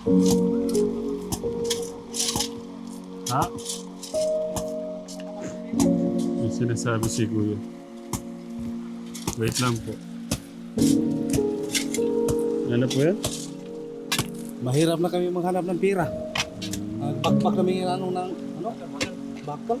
Ha? Yung sinasabi si Kuya. Wait lang po. Ano po yan? Mahirap na kami maghanap ng pira. Nagbakbak kami ng ano ng ano? Bakal.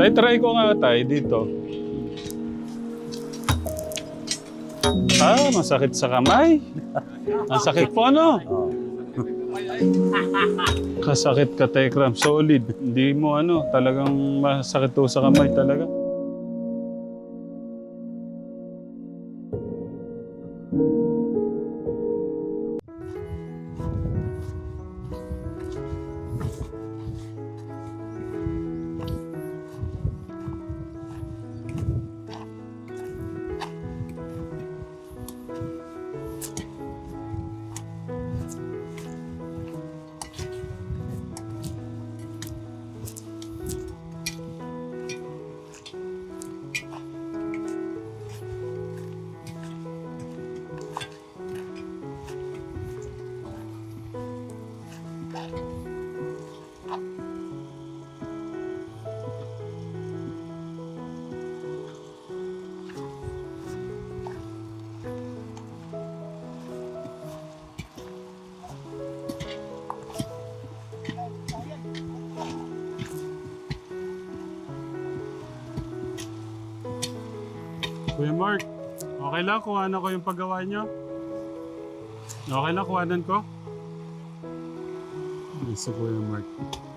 Tay, try ko nga tay dito. Ah, masakit sa kamay. Ang sakit po ano? Kasakit ka, Tekram. Solid. Hindi mo ano, talagang masakit to sa kamay talaga. Kuya Mark, okay lang kuhanan ko yung paggawa niyo? Okay lang kuhanan ko? Ay, si Kuya Mark.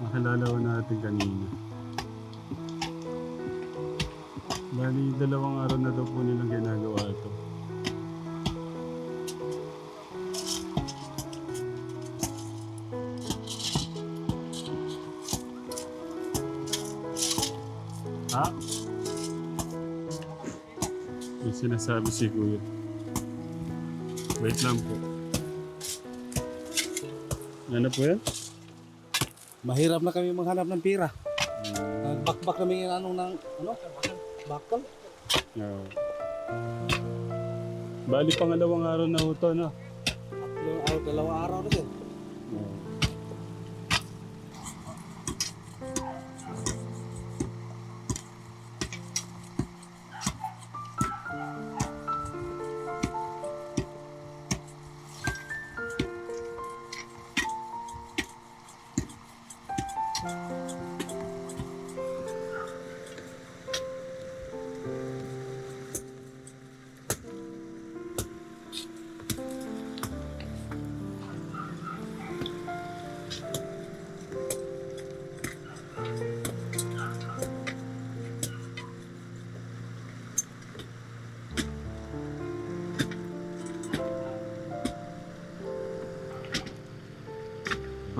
Nakilala ko natin kanina. Bali, dalawang araw na daw po nilang ginagawa ito. Ha? Yung sinasabi si Kuya. Wait lang po. Ano po yan? Mahirap na kami maghanap ng pira. Nagbakbak kami ng ano ng ano? Bakal. Oo. Bali, pangalawang araw na ito, no? Tatlong araw, dalawang araw na din.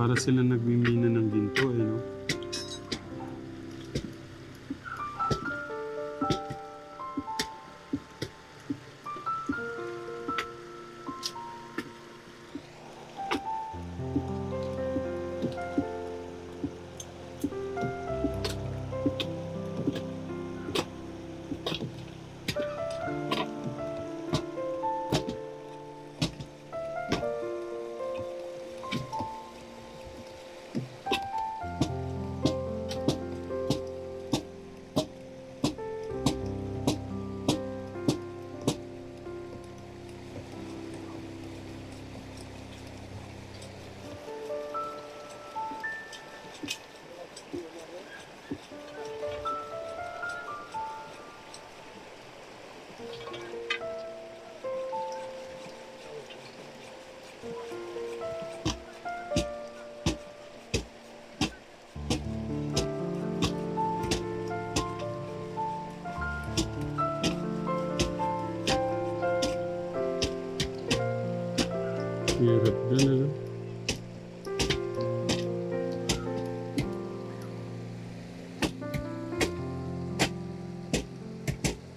Para sila nagmimina ng ginto, eh, no?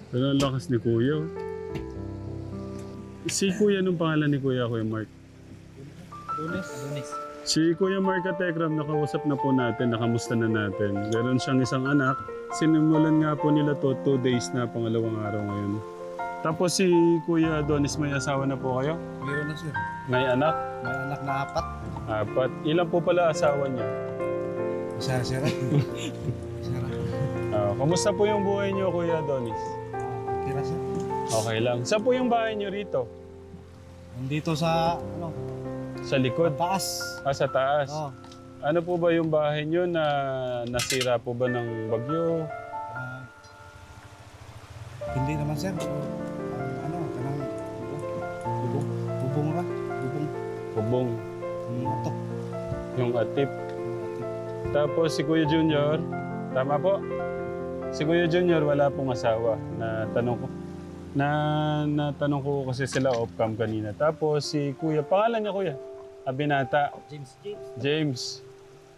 Pero ang lakas ni Kuya. oh. Si Kuya, anong pangalan ni Kuya, Kuya Mark? Lunes. Lunes. Si Kuya Mark Katekram, nakausap na po natin, nakamusta na natin. Meron siyang isang anak. Sinimulan nga po nila to, two days na, pangalawang araw ngayon. Tapos si Kuya Adonis, may asawa na po kayo? Meron na sir. May anak? May anak na apat. Apat. Ilan po pala asawa niya? Sir, sir. sir. Ah, kamusta po yung buhay niyo, Kuya Adonis? Kira sir. Okay lang. Saan po yung bahay niyo rito? Nandito sa, ano, Sa likod? taas. Ah, sa taas. Oo. Ano po ba yung bahay niyo na nasira po ba ng bagyo? Ah, hindi naman sir. Ang ano, kanang bubong. Bubong ra. Bubong. Bubong. Ang atok. Yung atip. Tapos si Kuya Junior, tama po? Si Kuya Junior wala pong asawa na tanong ko. Na natanong ko kasi sila off cam kanina. Tapos si Kuya, pangalan niya Kuya? Abinata, James. James. James.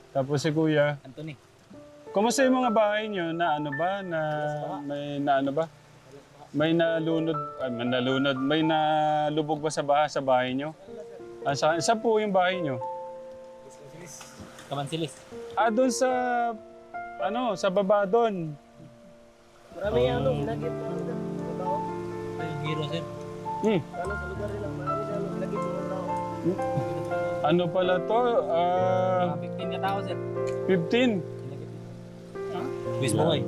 Tapos si Kuya, Anthony. Kumusta yung mga bahay niyo na ano ba na may na ano ba? May nalunod, ay, may nalunod, may nalubog ba sa baha sa bahay niyo? Ah, sa, saan po yung bahay niyo? Kamansilis. Ah, doon sa ano, sa baba doon. Marami ano, na ano dyan, mga tao. Ay, hero sir. Hmm. Ano sa lugar nila, marami na ano, mga tao. Ano pala to? Ah, Mga 15 na tao sir. 15. Buwis buhay.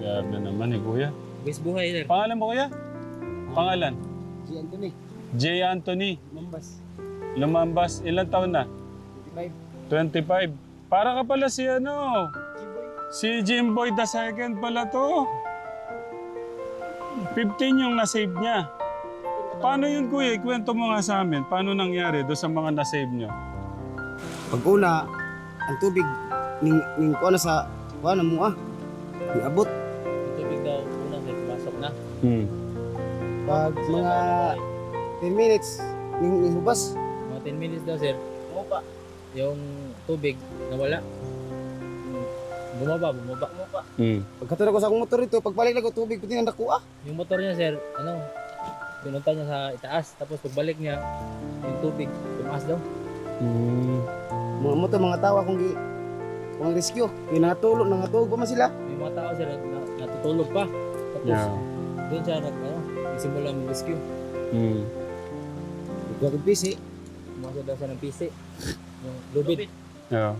Grabe naman eh, kuya. Buwis buhay sir. Pangalan mo, kuya? Pangalan? Si Anthony. J. Anthony. Mambas. Lumambas. Ilan taon na? 25. 25. Para ka pala si ano? Si Jimboy the second pala to. 15 yung nasave niya. Paano yun kuya? Ikwento mo nga sa amin. Paano nangyari do sa mga nasave niyo? Pag una, ang tubig ning ning kuha na sa kuha na mo ah. Ni abot Yung tubig daw unang sir. Pasok na. Hmm. pag mga 10 minutes ning, ning hubas. Mga 10 minutes daw sir. Mupa, Yung tubig nawala. Bumaba, bumaba. mupa. Hmm. Pagkatulog ko sa akong motor ito, pagbalik na ko tubig pati nang nakuha. Yung motor niya sir, ano, pinunta niya sa itaas. Tapos pagbalik niya, yung tubig, tumaas daw. Hmm. Mga motor mga tawa kung gi kung rescue. Yung nangatulog, nangatulog pa man sila. Yung mga tao sir, na, natutulog pa. Tapos, Yeah. doon siya nag, ano, nagsimula mag-rescue. Hmm. Kuha ko busy. Pumasok daw siya ng PC. Yung lubid. Yeah.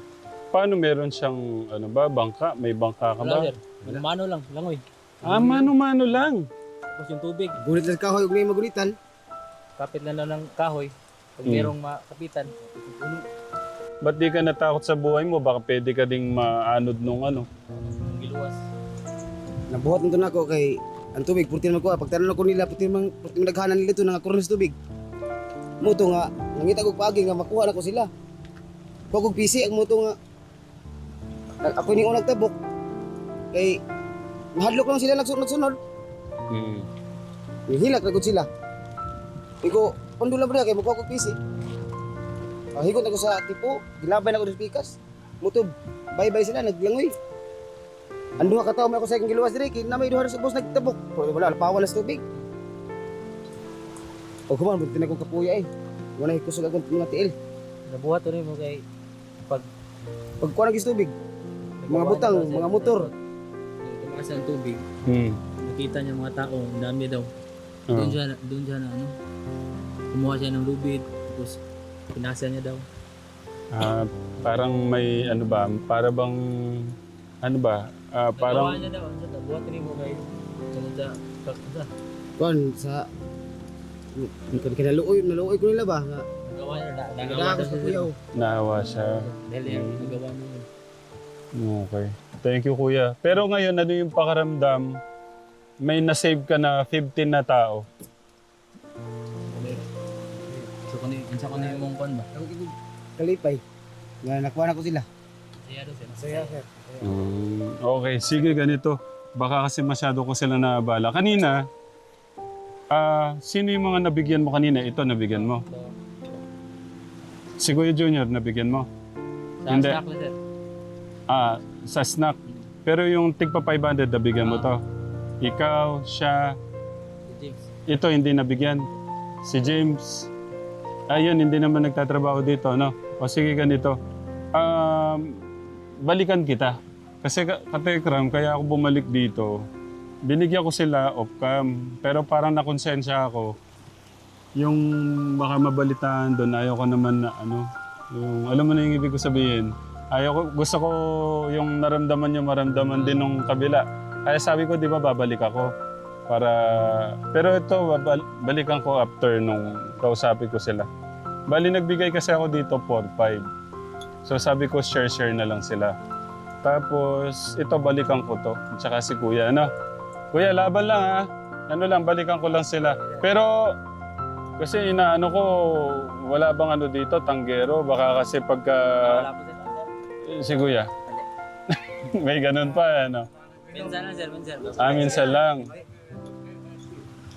Paano meron siyang ano ba, bangka? May bangka ka Wala ba? sir. Mano lang, langoy. Ah, mano-mano lang. Tapos yung tubig, Gulit na kahoy ug may magulitan. kapit na lang ng kahoy. Pag Hmm. merong makapitan. Ba't di ka natakot sa buhay mo? Baka pwede ka ding maanod nung ano. Giluwas. Nabuhat nito na ako kay ang tubig purti man ko pag tanan ko nila purti man purti man naghanan nila ito nang sa tubig. Muto nga nangita ko paagi nga makuha na ko sila. Kuha kog PC ang muto nga ako ni unang tabok kay mahadlok lang sila nagsunod sunod Hmm. Hilak na sila. Iko pandula ba na kay makuha kog PC. Ah, higot ako sa tipo, gilabay na ako sa pikas. Muto bye-bye sila naglangoy. Ando ka tawo may ako sa ikong giluwas dire kay na may duha sa boss nagtabok. Pero wala pawan na sa tubig. O kuman buti na kong kapuya eh. Wala hikusog akong mga tiil. Nabuhat rin mo kay pag Pag kuha nagis tubig, Mga butang, nagawa mga motor. Yung tumaas ang tubig, Hmm. nakita niya mga tao, ang dami daw. Ah. Doon siya, doon siya na ano, kumuha siya ng lubid, tapos pinasa niya daw. Ah, parang may ano ba, para bang ano ba? Ah, Nagawa parang niya daw, ano daw, buhat rin mo kay sunod sa, sa, sa, kuan sa kinaluoy, naluoy ko nila ba? Nga, nagawa niya, na, nagawa Nagawa daw sa siya. kuyaw. nahawa siya. Dahil yan, nagawa niya. Okay. Thank you, kuya. Pero ngayon, ano yung pakaramdam? May nasave ka na 15 na tao. So, kung sa kung yung mong kwan ba? Kalipay. Nga nakuha na ko sila. Saya daw siya. Saya sir. Mm, okay, sige ganito. Baka kasi masyado ko sila naabala. Kanina, ah, sino yung mga nabigyan mo kanina? Ito, nabigyan mo. So, Si Kuya Junior, nabigyan mo. sa Hindi. lang sir. Ah, sa snack. Pero yung tigpa 500, nabigyan mo to. ikaw, siya, ito hindi nabigyan. Si James, ayun, hindi naman nagtatrabaho dito, no? O sige, ganito. Um, balikan kita. Kasi ka- katekram, kaya ako bumalik dito, binigyan ko sila off-cam. Pero parang nakonsensya ako. Yung baka mabalitaan doon, ayaw ko naman na ano, yung, alam mo na yung ibig ko sabihin. Ayaw ko, gusto ko yung naramdaman nyo, maramdaman din ng kabila. Kaya sabi ko, di ba, babalik ako. Para, pero ito, babal- balikan ko after nung kausapin ko sila. Bali, nagbigay kasi ako dito 4-5. So sabi ko, share-share na lang sila. Tapos, ito, balikan ko to. Tsaka si kuya, ano? Kuya, laban lang ha. Ano lang, balikan ko lang sila. Pero, kasi inaano ko, wala bang ano dito, tanggero? Baka kasi pagka... Wala po Si kuya. May ganun pa, ano? Minsan lang sir, minsan. Ah, minsan lang.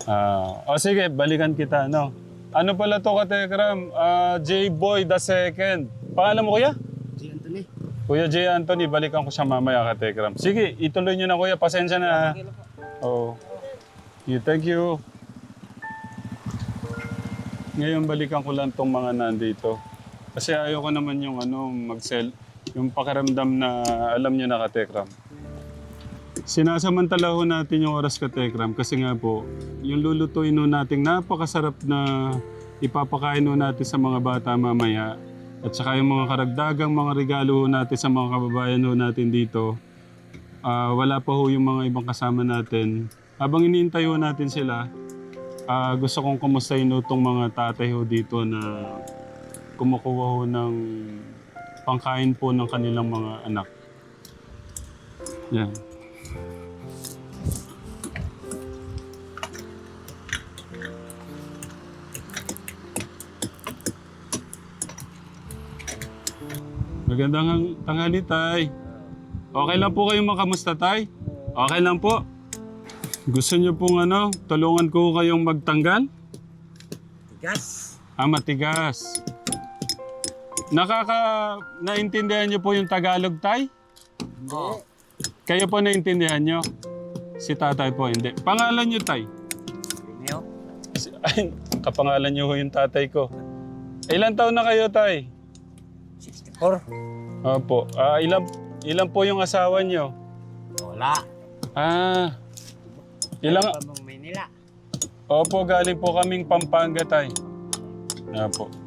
Ah, o sige, balikan kita, no? Ano pala to, Katekram? Ah, J-Boy the second. Pangalan mo, kuya? Si Anthony. Kuya J. Anthony, balikan ko siya mamaya, Katekram. Sige, ituloy nyo na, kuya. Pasensya na, ha? Oo. Yeah, thank you. Ngayon, balikan ko lang tong mga nandito. Kasi ayoko naman yung ano, mag-sell. Yung pakiramdam na alam nyo na, Katekram. Sinasamantala ho natin yung oras ka, Tekram, kasi nga po, yung lulutuin ho natin napakasarap na ipapakain ho natin sa mga bata mamaya. At saka yung mga karagdagang mga regalo ho natin sa mga kababayan ho natin dito. Ah, wala pa ho yung mga ibang kasama natin. Habang iniintay ho natin sila, ah, gusto kong kumustahin ho itong mga tatay ho dito na kumukuha ho ng pangkain po ng kanilang mga anak. Yan. Magandang tanghali, Tay. Okay lang po kayong makamusta, Tay? Okay lang po. Gusto niyo pong ano, tulungan ko kayong magtanggal? Tigas. Ah, matigas. Nakaka... Naintindihan niyo po yung Tagalog, Tay? Oo. Kayo po naintindihan niyo? Si tatay po, hindi. Pangalan niyo, Tay? Niyo? Si- Ay, kapangalan niyo ho yung tatay ko. Ilan taon na kayo, Tay? 64. Opo. Ah, ilan, ilan po yung asawa niyo? Wala. Ah. Ilang... Pamang Maynila. Opo, galing po kaming Pampanga, Tay. Opo.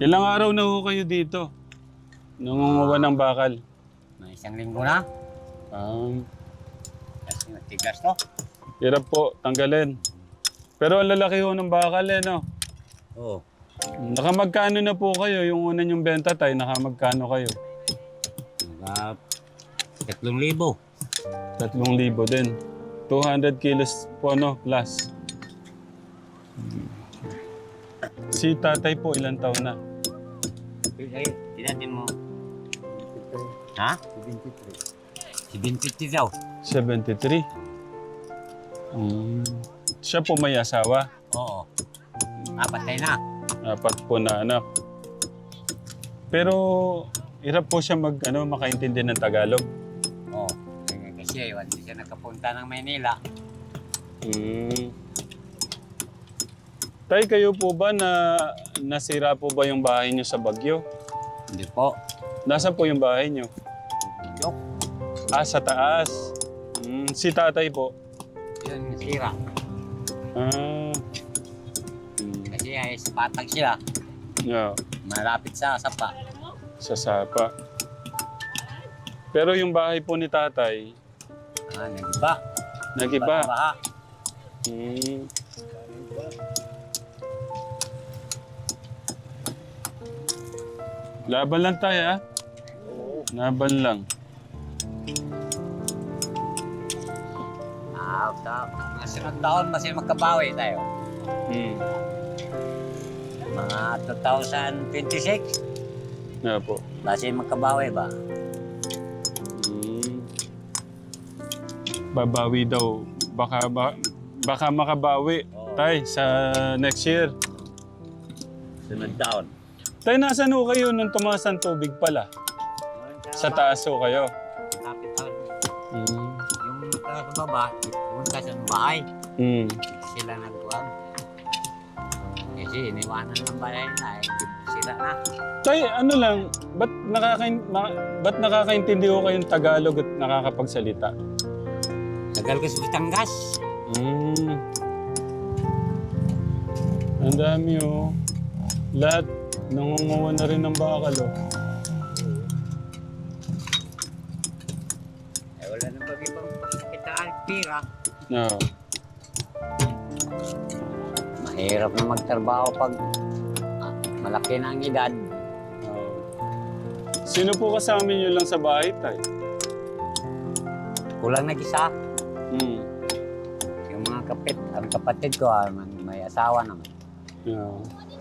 Ilang araw na ho kayo dito? Nangunguha ng bakal. May isang linggo na. Um, Kasi matigas to. hirap po, tanggalin. Pero ang lalaki ho ng bakal eh, no? Oo. Nakamagkano na po kayo? Yung una yung benta tayo, nakamagkano kayo? Mga tatlong libo. Tatlong libo din. 200 kilos po, no? Plus. Si tatay po, ilang taon na? Ay, tinatin mo. Ha? 73. 73 daw. 73. Mm. Siya po may asawa. Oo. Apat tayo na. Apat po na anak. Pero hirap po siya mag, ano, makaintindi ng Tagalog. Oo. Kasi hindi siya nakapunta ng Maynila. Mm. Tay, kayo po ba na nasira po ba yung bahay niyo sa Bagyo? Hindi po. Nasaan po yung bahay niyo? Yok. Ah, sa taas. Mm, si tatay po. Yun, sira. Ah. Kasi ay sa patag sila. yeah, Malapit sa sapa. sa sapa. Pero yung bahay po ni tatay, Ah, nagiba. nagiba. Baha. Mm. Laban lang tayo, ha? Laban lang. Ah. Mga sunod taon, masih magkabawi tayo. Mm. Mga 2026, Nga po. basi magkabawi ba? Mm. Babawi daw. Baka, ba, baka makabawi. Tay, sa next year. Sunod taon. Tay, nasan ho kayo nung tumaas ang tubig pala? Sa taas ho kayo. Kapit taon. Mm. Yung sa baba, pumunta sa bahay. Mm. Sila nagkuhan. Kasi iniwanan ng bahay na, eh, sila na. Tay, ano lang, ba't, nakakain, ma, ba't nakakaintindi ko kayong Tagalog at nakakapagsalita? Tagal ko sa Batangas. Mm. Ang dami oh. Lahat, nangunguha na rin ng bakal oh. Eh, wala nang pag-ibang kitaan, pira. No. Mahirap na magtrabaho pag ah, malaki na ang edad. Oh. Sino po kasama niyo lang sa bahay, tay? Kulang nag-isa. Mm. Yung mga kapit, ang kapatid ko, ah, may- may asawa naman. Yeah.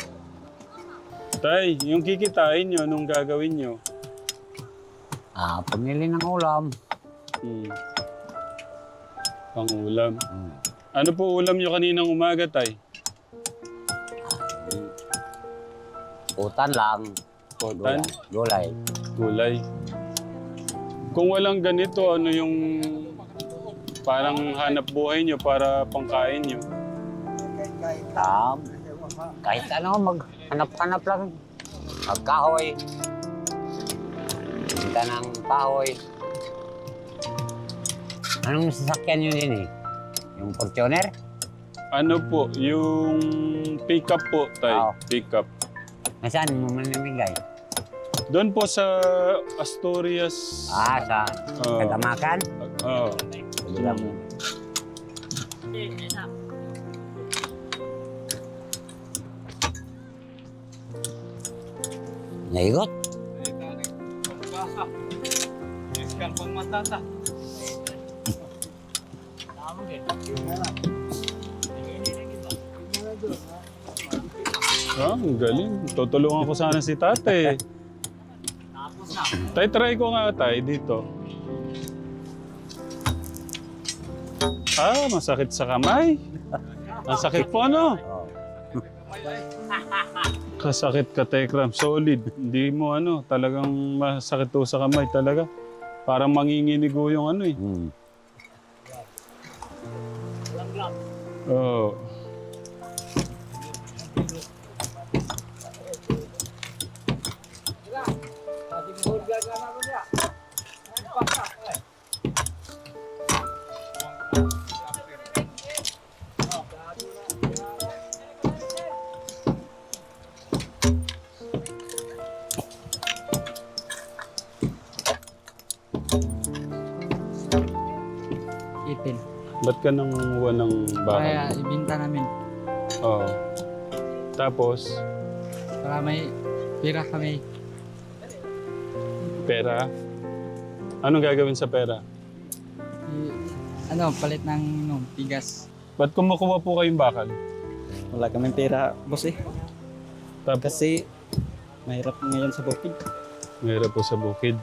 Tay, yung kikitain nyo, anong gagawin nyo? Ah, pamili ng ulam. Hmm. Pang ulam. Hmm. Ano po ulam nyo kaninang umaga, tay? Utan lang. Kotan? Gulay. Gulay. Kung walang ganito, ano yung parang hanap buhay nyo para pangkain nyo? Tam. Kahit ano, maghanap-hanap lang. Magkahoy. Kita ng kahoy. Anong sasakyan yun din eh? Yung Fortuner? Ano po, yung pick-up po, tay. Oo. Pick-up. Nasaan mo man namigay? Doon po sa Asturias. Ah, sa Oo. Oo. Sige lang. Naigot? Ah, ang galing. Tutulungan ko sana si tate. Tay, try ko nga tay dito. Ah, masakit sa kamay. Ang sakit po, no? Oh. Kasakit ka, Tekram. Solid. Hindi mo ano, talagang masakit to sa kamay talaga. Parang manginginigo yung ano eh. Hmm. Oo. Ipin. Ba't ka ng bakal? Kaya ibinta namin Oo. Tapos, para may pira kami. pera. Anong gagawin sa pera? I- ano, palit ng no, tigas. Ba't kumukuha po kayong bakal? Wala kaming pera, boss eh. Tapos, Kasi mahirap ngayon sa bukid. Mahirap po sa bukid.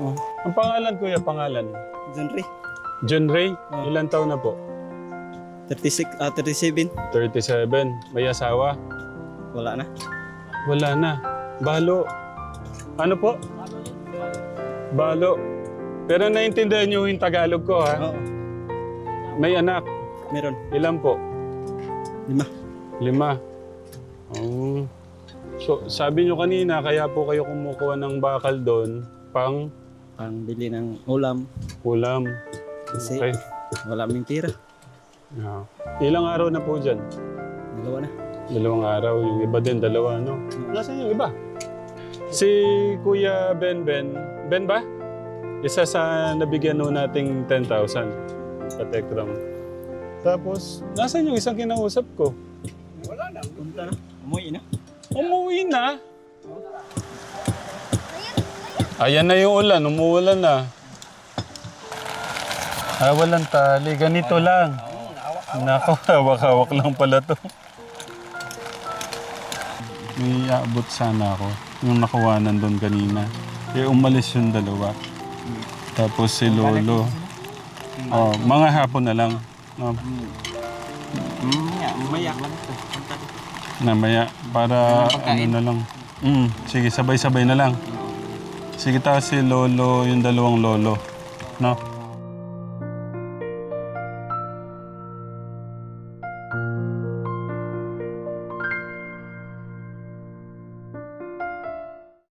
Oh. Ang pangalan, kuya, pangalan? John Ray, John Ray, ilan taon na po? 36, ah 37. 37. May asawa? Wala na. Wala na. Balo. Ano po? Balo. Pero naintindihan niyo yung Tagalog ko, ha? Oo, May anak. meron. Ilan po? Lima. Lima. Oh. So, sabi niyo kanina, kaya po kayo kumukuha ng bakal doon, pang Pang bili ng ulam. ulam. Kasi Okay. wala kaming pera. Yeah. Ilang araw na po dyan? Dalawa na. Dalawang araw. Yung iba din, dalawa, no? Nasaan yung iba? Si Kuya Ben Ben. Ben ba? Isa sa nabigyan no nating 10,000. Katekram. Tapos, nasaan yung isang kinausap ko? Punta na. Umuwi na. Umuwi na. Ayan na yung ulan. Umuulan na. Ah, walang tali. Ganito lang. Nako, hawak-hawak lang pala to. May aabot sana ako. Yung nakuwanan doon kanina. Eh, umalis yung dalawa. Tapos si Lolo. Oh, mga hapon na lang. Oh, Umaya, umaya lang namaya. Para ano na lang. Mm, sige, sabay-sabay na lang. Sige ta si Lolo, yung dalawang Lolo. No?